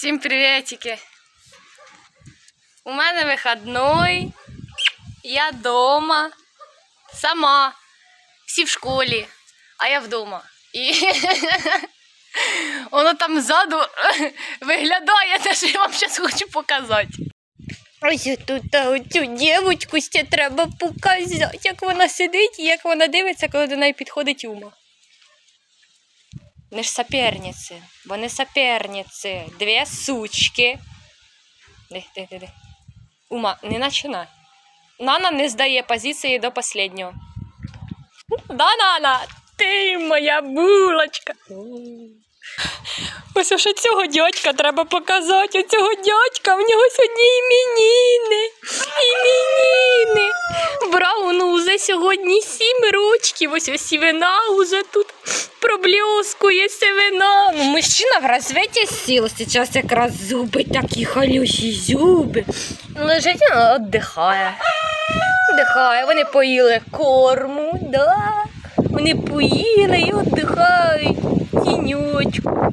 Всім приветики. У мене вихідний. Я вдома. Сама. Всі в школі, а я вдома. І воно там ззаду виглядає те, що я вам зараз хочу показати. Ось тут оцю дівчинку ще треба показати, як вона сидить і як вона дивиться, коли до неї підходить ума. Вони ж соперниці. Вони соперниці. Дві сучки. Де, де, де, де. Ума, не починай. Нана не здає позиції до останнього. Да, Нана, ти моя булочка. Ось ще цього дядька треба показати. Оцього дядька, в нього сьогодні іменіни. Іменіни. Брауну уже сьогодні сім рочків. Ось ось сівина уже тут проблескує сивина. Ну, мужчина в розвиті сіл. Зараз якраз зуби такі халюсі зуби. Лежить, ну, віддихає. Віддихає. Вони поїли корму, да. Вони поїли і віддихають. Тіньочку.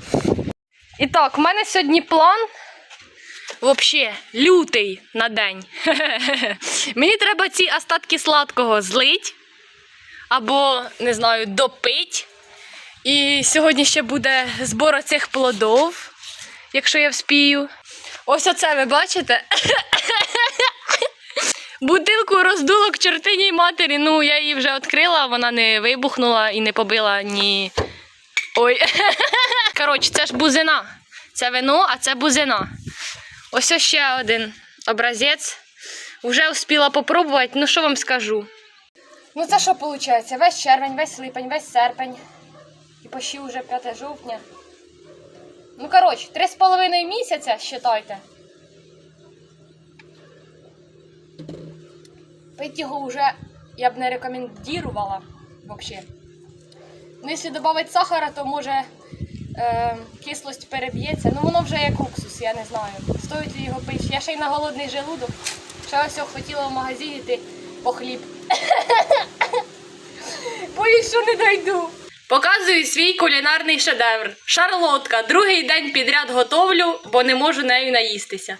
І так, у мене сьогодні план. Взагалі, лютий на день. Мені треба ці остатки сладкого злить або, не знаю, допить. І сьогодні ще буде збор цих плодов, якщо я вспію. Ось оце ви бачите? Бутилку роздуло к чортиній матері. Ну, я її вже відкрила, вона не вибухнула і не побила ні. Ой. Коротше, це ж бузина. Це вино, а це бузина. Ось ще один образець. Вже успіла попробувати, ну що вам скажу. Ну це що виходить? Весь червень, весь липень, весь серпень. І почти вже 5 жовтня. Ну, коротше, три з половиною місяця, считайте. Пить його вже я б не рекомендувала взагалі. Ну, якщо додати сахара, то може е, кислость переб'ється. Ну воно вже як уксус, я не знаю. Стоїть ли його пити. Я ще й на голодний желудок. Ще ось хотіла в магазин йти по хліб. Боюсь, що не дойду. Показую свій кулінарний шедевр. Шарлотка. Другий день підряд готовлю, бо не можу нею наїстися.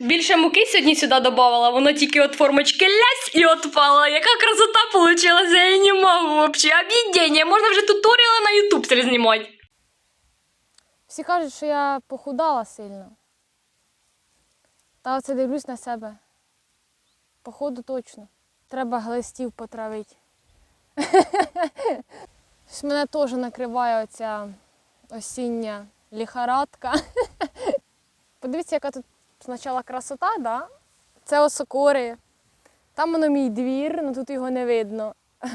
Більше муки сьогодні сюди додавала, воно тільки от формочки лясь і отпала. Яка красота получилась, я не можу взагалі. Об'єднання, можна вже туторіали на ютуб знімати. Всі кажуть, що я похудала сильно. Та оце дивлюсь на себе. Походу точно. Треба глистів потравити. Щось Мене теж накриває оця осіння ліхарадка. Подивіться, яка тут спочатку красота, да? Це осокори. Там воно мій двір, але тут його не видно.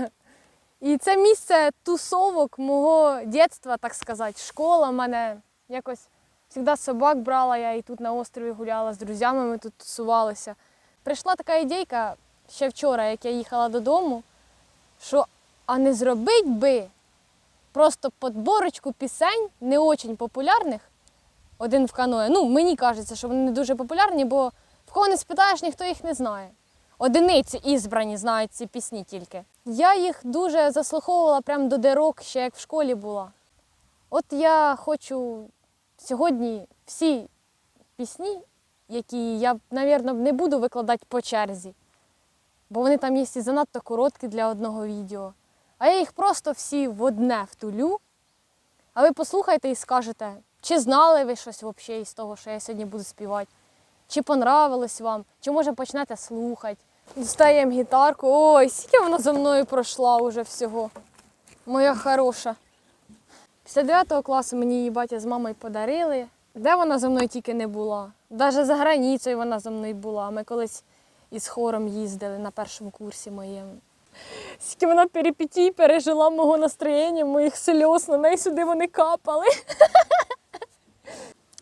І це місце тусовок мого дитинства, так сказати. Школа в мене якось завжди собак брала, я і тут на острові гуляла з друзями, ми тут тусувалися. Прийшла така ідейка ще вчора, як я їхала додому, що а не зробить би просто подборочку пісень не очень популярних, один в каное. Ну, мені кажеться, що вони не дуже популярні, бо в кого не спитаєш, ніхто їх не знає. Одиниці ізбрані знають ці пісні тільки. Я їх дуже заслуховувала прямо до дирок, ще як в школі була. От я хочу сьогодні всі пісні, які я, мабуть, не буду викладати по черзі, бо вони там є і занадто короткі для одного відео. А я їх просто всі в одне втулю. А ви послухайте і скажете, чи знали ви щось взагалі із того, що я сьогодні буду співати, чи понравилось вам, чи може почнете слухати. Достаємо гітарку. Ой, скільки вона за мною пройшла уже всього. Моя хороша. Після 9 класу мені її батя з мамою подарили. Де вона за мною тільки не була. Навіть за границею вона за мною була. Ми колись із хором їздили на першому курсі моєму. Скільки вона перипетій пережила мого настроєння, моїх сльоз, на неї сюди вони капали.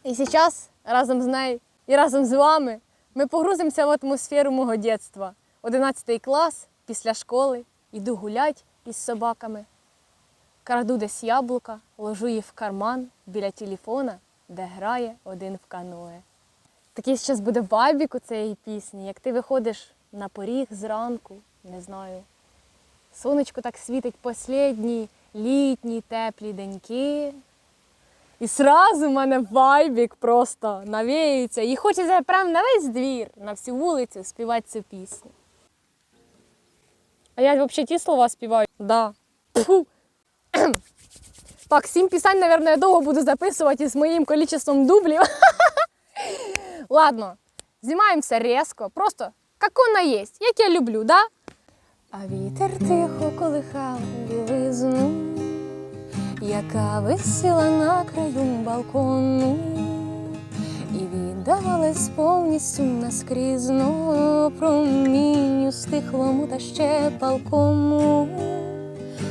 І зараз разом з нею і разом з вами ми погрузимося в атмосферу мого дитинства. 11 клас після школи, іду гулять із собаками. Краду десь яблука, ложу її в карман біля телефона, де грає один в каное. Такий зараз буде вайбік у цієї пісні, як ти виходиш на поріг зранку, не знаю. Сонечко так світить послідні літні теплі деньки. І сразу в мене вайбік просто навіюється. І хочеться прям на весь двір, на всю вулицю співати цю пісню. А я взагалі ті слова співаю. Да. Фу. Так, сім пісень, мабуть, я довго буду записувати з моїм кількістю дублів. Ладно, знімаємо все різко, просто як воно є, як я люблю, да? А вітер тихо колихав білизну, яка висіла на краю балкону, і віддавалась повністю наскрізно промінню стихлому та ще палкому.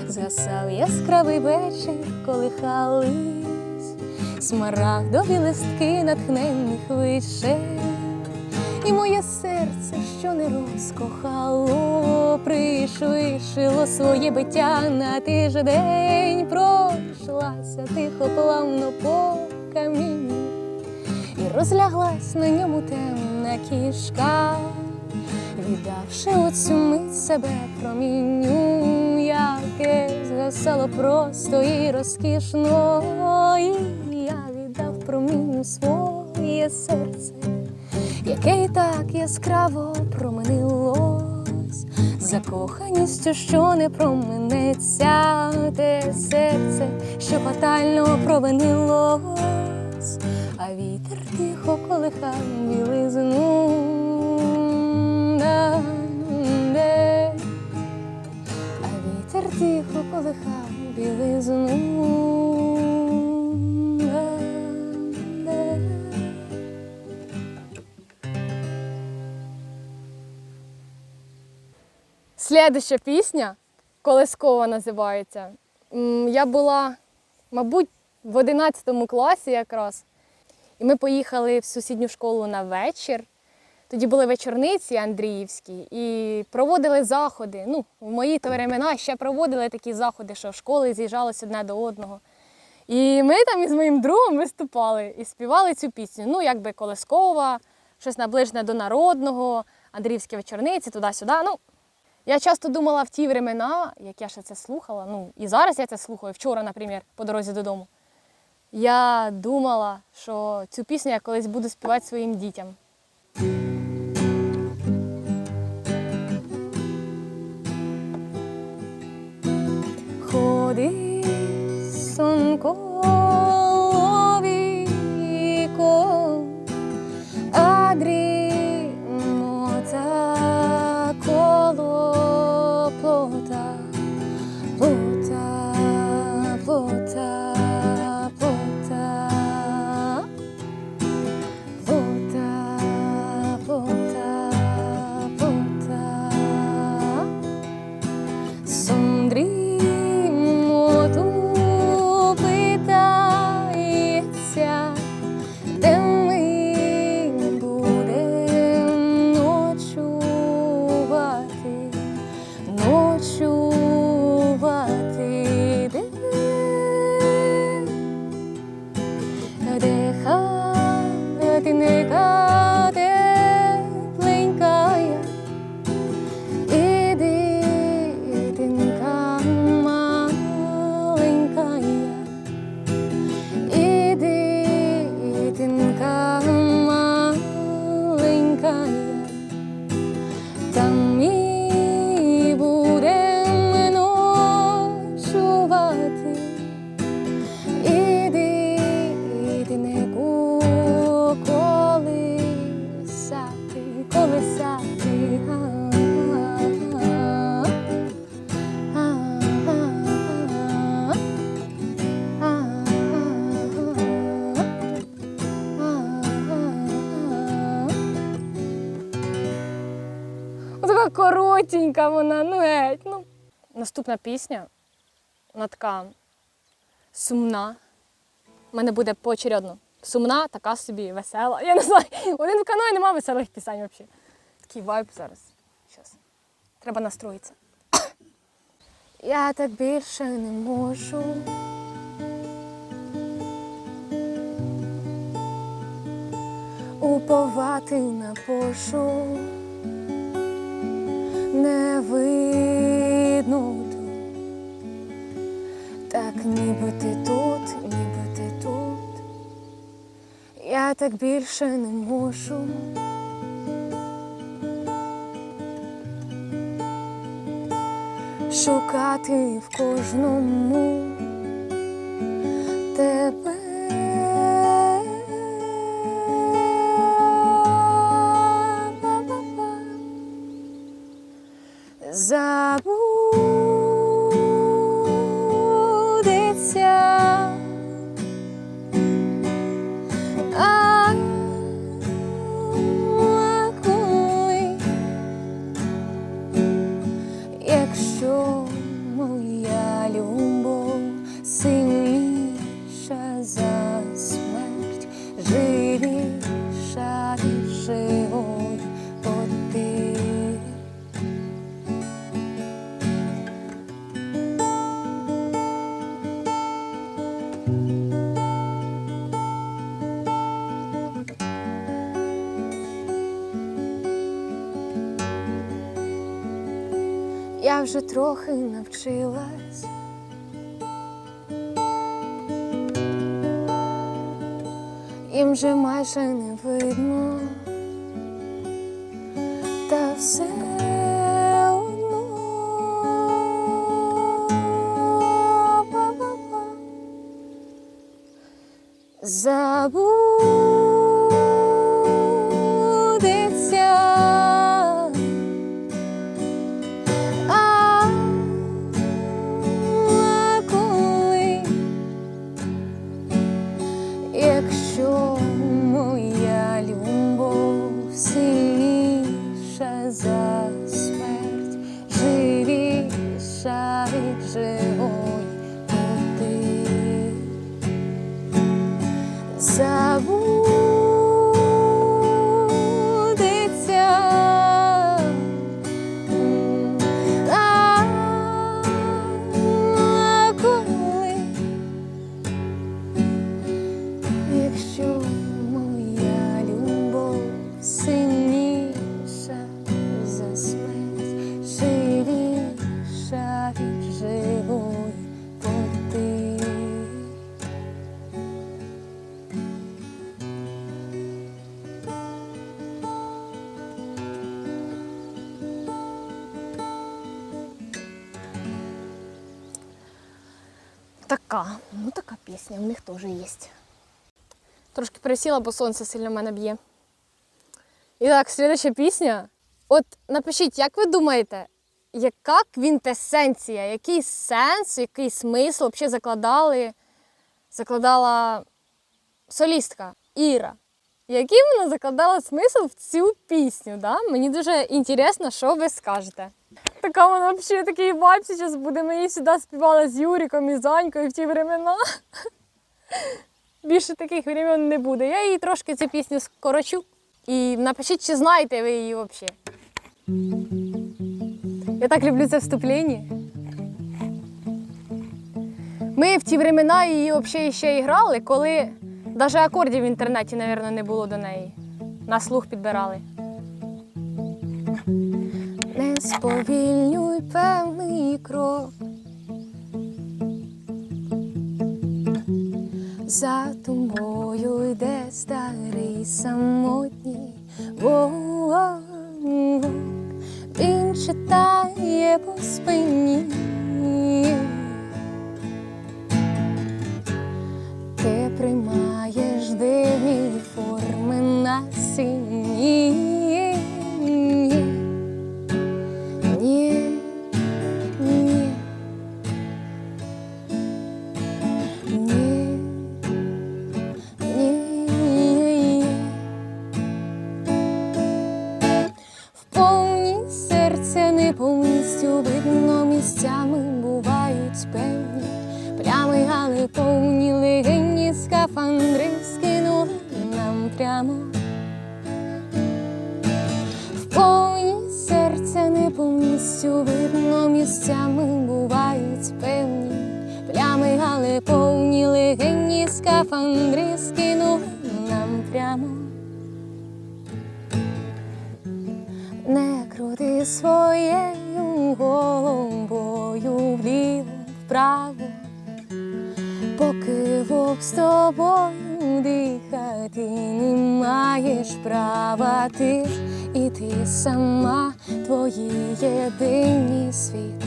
Згасав яскравий вечір, колихались смарагдові листки натхненних вишень. І моє серце, що не розкохало, пришвидшило своє биття на тиждень, пройшлася тихо плавно по камінню, і розляглась на ньому темна кішка, віддавши оцю мить себе промінню, яке згасало просто і розкішно, і я віддав промінню своє серце яке і так яскраво променилось, закоханістю, що не променеться, те серце, що фатально провинилось, а вітер тихо колихав білизну. А вітер тихо колихав білизну. Слідуща пісня Колескова називається. Я була, мабуть, в 11 класі якраз. І ми поїхали в сусідню школу на вечір. Тоді були вечорниці Андріївські і проводили заходи. Ну, в мої то времена ще проводили такі заходи, що школи з'їжджалися одне до одного. І ми там із моїм другом виступали і співали цю пісню. Ну, якби колескова, щось наближене до народного, Андріївські вечорниці, туди-сюди. Ну, я часто думала в ті времена, як я ще це слухала, ну і зараз я це слухаю, вчора, наприклад, по дорозі додому. Я думала, що цю пісню я колись буду співати своїм дітям. Ходи, сонко коротенька вона, ну геть. Ну. Наступна пісня, вона така сумна. У мене буде поочередно. Сумна, така собі весела. Я не знаю. Один в каної немає веселих пісень взагалі. Такий вайб зараз. Щас. Треба настроїтися. Я так більше не можу. Уповати на пошу не видно так ніби ти тут, ніби ти тут. Я так більше не можу. Шукати в кожному вже трохи навчилась. Їм же майже не видно, та все одно. Ба-ба-ба. Забудеться. Пісня, у них теж є. Трошки пересіла, бо сонце сильно мене б'є. І так, слідуща пісня. От напишіть, як ви думаєте, яка квінтесенція, який сенс, який смисл взагалі закладали, закладала солістка Іра? Який вона закладала смисл в цю пісню? Да? Мені дуже інтересно, що ви скажете. Така вона взагалі такий вайб зараз буде. Ми її сюди співали з Юриком і Занькою в ті времена. Більше таких времен не буде. Я її трошки цю пісню скорочу. І напишіть, чи знаєте ви її взагалі. Я так люблю це вступлення. Ми в ті времена її взагалі ще і грали, коли навіть акордів в інтернеті, мабуть, не було до неї. На слух підбирали. Сповільнюй певний крок. За тобою йде старий самотній вовк. Він читає по спині. Ти приймаєш дивні форми на сіні. Поки вовк з тобою дихати не маєш права ти, і ти сама твої єдині світ.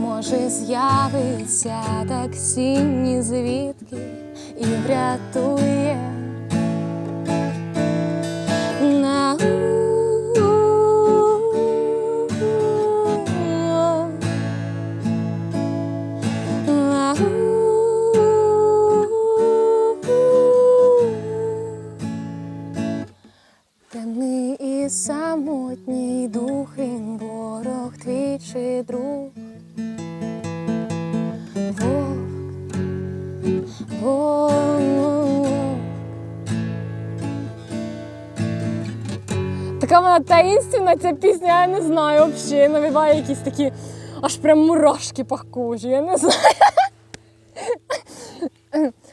Може, з'явиться таксі ні звідки і врятує. Така вона таїнственна ця пісня, я не знаю взагалі. Навіває якісь такі аж прям мурашки по кожі, я не знаю.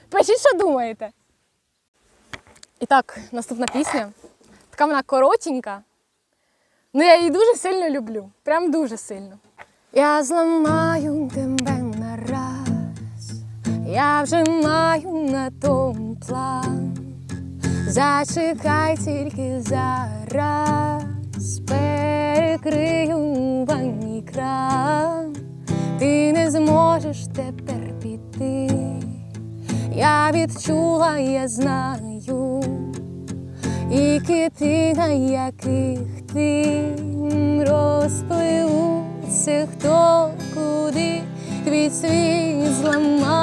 Пишіть, що думаєте. І так, наступна пісня. Така вона коротенька. Ну я її дуже сильно люблю. Прям дуже сильно. Я зламаю тебе на раз. Я вже маю на тому план. Зачекай тільки зараз. Перекрию ванні кран. Ти не зможеш тепер піти. Я відчула, я знаю. І кити, на яких ти розпливуться, хто куди твій світ зламається,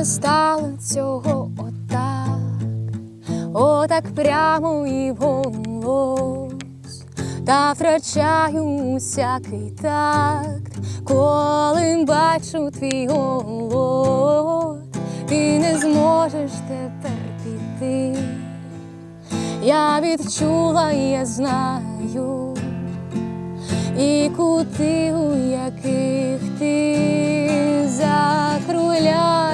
не стала цього отак, отак прямо і вголос, та втрачаю усякий такт, коли бачу твій голос, ти не зможеш тепер піти. Я відчула, я знаю, і кути, у яких ти закругляються,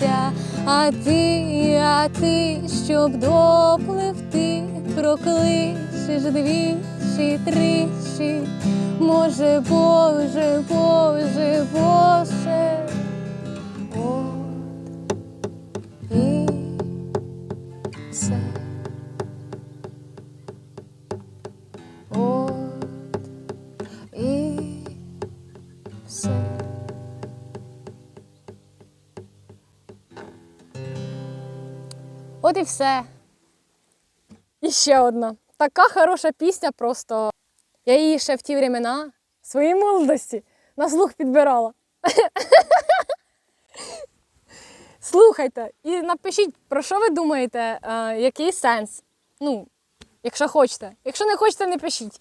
караються, а ти, а ти, щоб допливти, прокличеш двічі, тричі, може, Боже, Боже, Боже. От і все. І ще одна. Така хороша пісня, просто я її ще в ті времена, своїй молодості, на слух підбирала. Слухайте і напишіть, про що ви думаєте, е, який сенс. Ну, якщо хочете. Якщо не хочете, не пишіть.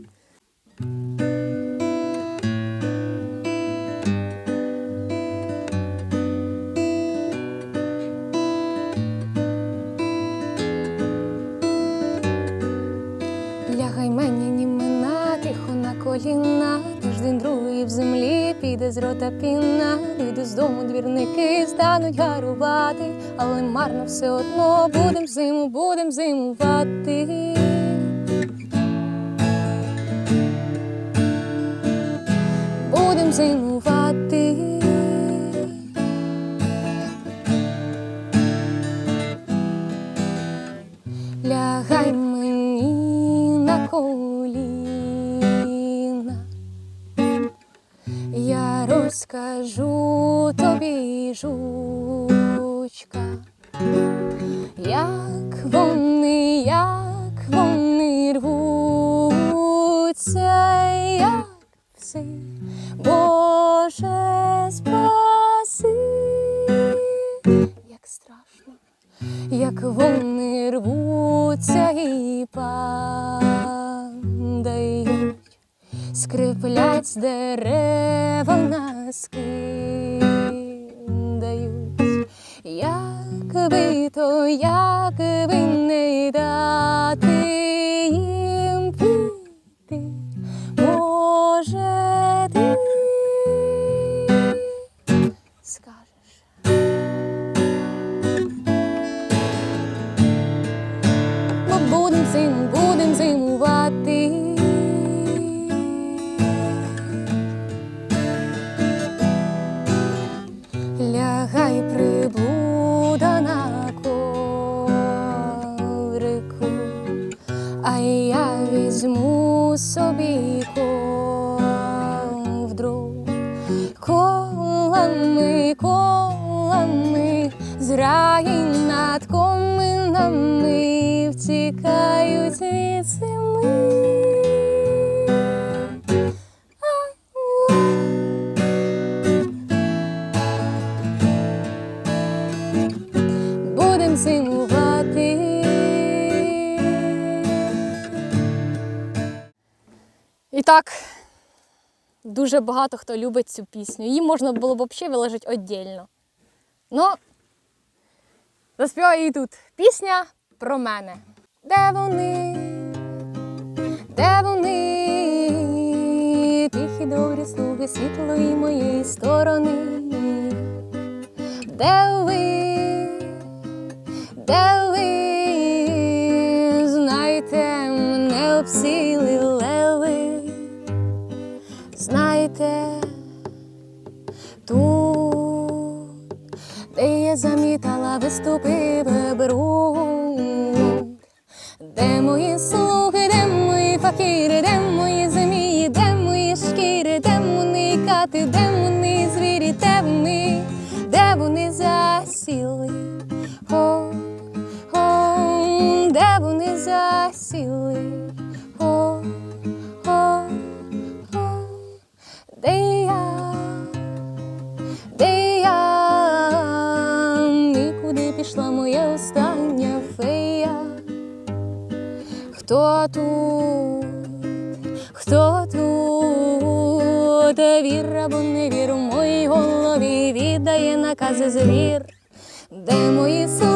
Коліна, тиждень другий в землі піде з рота піна. Вийду з дому двірники, стануть гарувати, але марно все одно будем зиму, будем зимувати. Будем зимувати. Лягай мені на коліна, розкажу тобі, жучка, як вони, як вони рвуться, як всі, Боже, спаси, як страшно як вони рвуться і падають, скриплять дерева нас якби як би то, як би не дати дуже багато хто любить цю пісню. Її можна було б взагалі виложити віддільно. Ну, заспіваю її тут. Пісня про мене. Де вони? Де вони? Тихі добрі слуги світлої моєї сторони. Де ви? Де ви? Знаєте, мене обсілили Знаєте, тут, де я замітала виступи бруд. Де мої слуги, де мої факіри, де мої змії, де мої шкіри, де вони кати, де вони звірі, де вони, де вони засіли. О, о, де вони засіли. Тут? бо не вір у моїй голові віддає накази звір. Де мої слуги,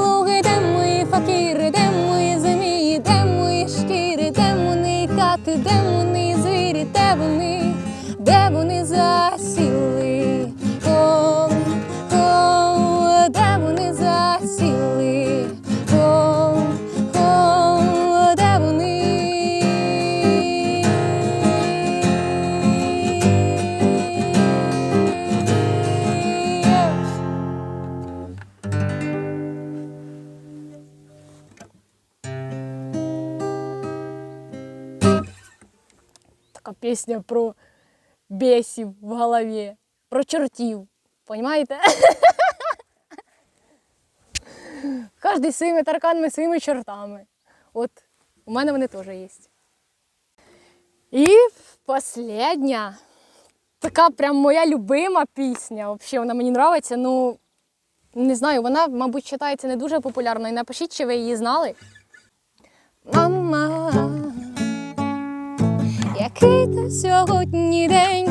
пісня про бесів в голові, про чортів. Понімаєте? Кожний своїми тарканами, своїми чортами. От у мене вони теж є. І последня, така прям моя любима пісня. Взагалі, вона мені подобається. Ну, не знаю, вона, мабуть, вважається не дуже популярною. Напишіть, чи ви її знали. Мама, який то сьогодні день,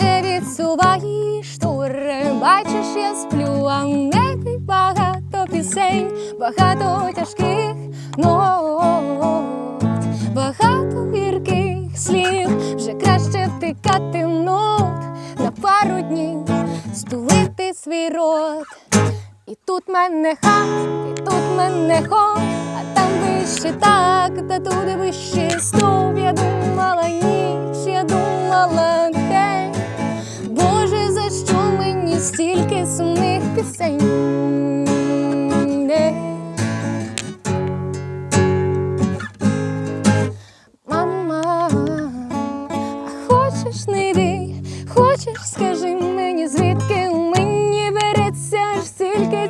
не відсувай штори. Бачиш, я сплю, а в небі багато пісень, багато тяжких нот, багато гірких слів, вже краще втикати нот. На пару днів, стулити свій рот. І тут мене хат, і тут мене хо, а там вище так, та туди вище стов. Я думала ніч, я думала хей. Боже, за що мені стільки сумних пісень?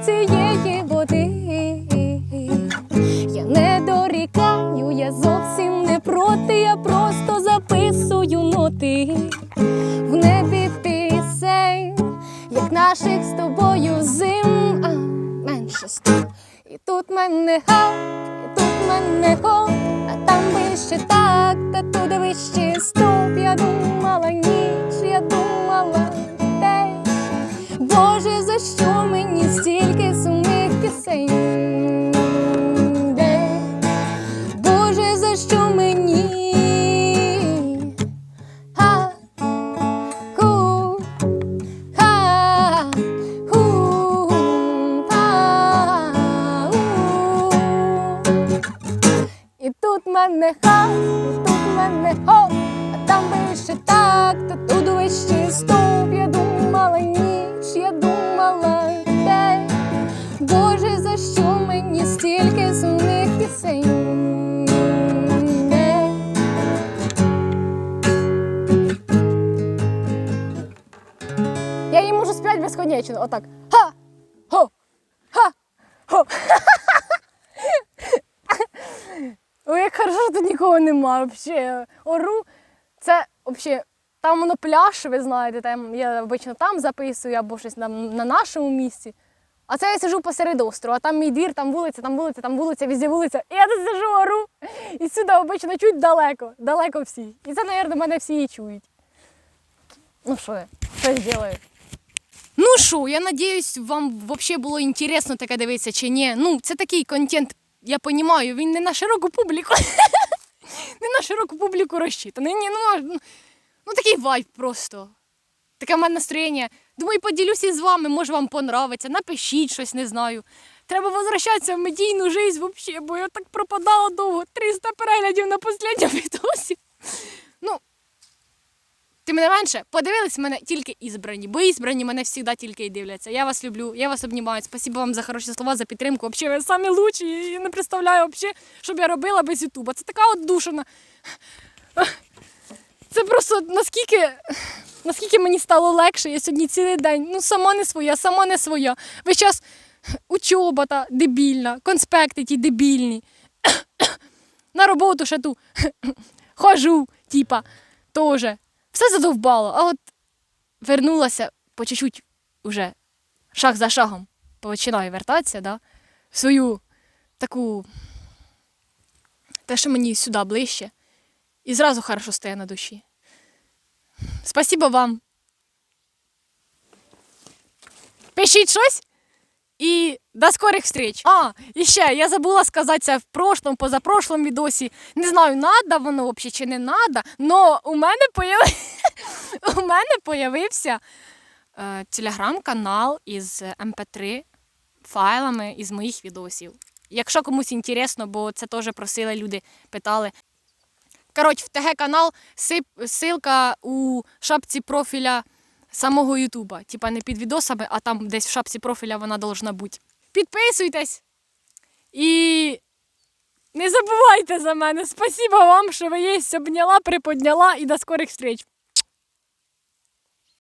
Цієї води. Я не дорікаю, я зовсім не проти, я просто записую ноти в небі пісень, як наших з тобою зим, а менше сто. І тут мене хат, і тут мене ход, а там вище так, та туди вище стоп. Я думала ніч, Що мені стільки сумних пісень? Де? За що мені? Ха, ха, ху, ха. І тут мене хат, і тут мене хоп, а там вище так, та тут вище стоп. Я думала ніч, безконечно. Отак. Ха! Хо! Ха! Хо! Ой, як хорошо, що тут нікого нема взагалі. Ору. Це взагалі. Там воно пляж, ви знаєте, там я обично там записую або щось там на нашому місці. А це я сижу посеред острова, а там мій двір, там вулиця, там вулиця, там вулиця, везде вулиця. І я тут сижу, ору. І сюди обично чують далеко, далеко всі. І це, мабуть, мене всі і чують. Ну що я, що я зроблю? Ну що, я надіюсь, вам взагалі було інтересно таке дивитися чи ні. Ну, це такий контент, я розумію, він не на широку публіку. не на широку публіку розчитаний. Ні, ну, ну, ну такий вайб просто. Таке в мене настроєння. Думаю, поділюся із вами, може вам понравиться. Напишіть щось, не знаю. Треба возвращатися в медійну життя взагалі, бо я так пропадала довго. 300 переглядів на останньому відосі. Ну, тим не менше, подивились мене тільки ізбрані, бо ізбрані мене завжди тільки і дивляться. Я вас люблю, я вас обнімаю. Спасибо вам за хороші слова, за підтримку. Взагалі, ви самі лучші. Я не представляю, взагалі, що я робила без Ютуба. Це така от душина. Це просто наскільки, наскільки мені стало легше, я сьогодні цілий день. Ну, сама не своя, сама не своя. Весь час учоба та дебільна, конспекти ті дебільні. На роботу ще ту хожу, типа, теж. Все задовбало. А от вернулася по чуть-чуть уже шаг за шагом починаю вертатися, да, в свою таку, те, що мені сюди ближче. І зразу хорошо стає на душі. Спасибо вам. Пишіть щось і до скорих встреч. А, і ще я забула сказати це в прошлому, позапрошлому відосі. Не знаю, надо воно взагалі чи не надо, но у мене появи... у мене появився е, телеграм-канал із MP3 файлами із моїх відосів. Якщо комусь інтересно, бо це теж просили люди, питали. Коротше, в ТГ канал ссылка у шапці профіля самого Ютуба. Типа не під відосами, а там десь в шапці профіля вона должна бути. Підписуйтесь і не забувайте за мене. Спасибо вам, що ви є, обняла, приподняла і до скорих встреч.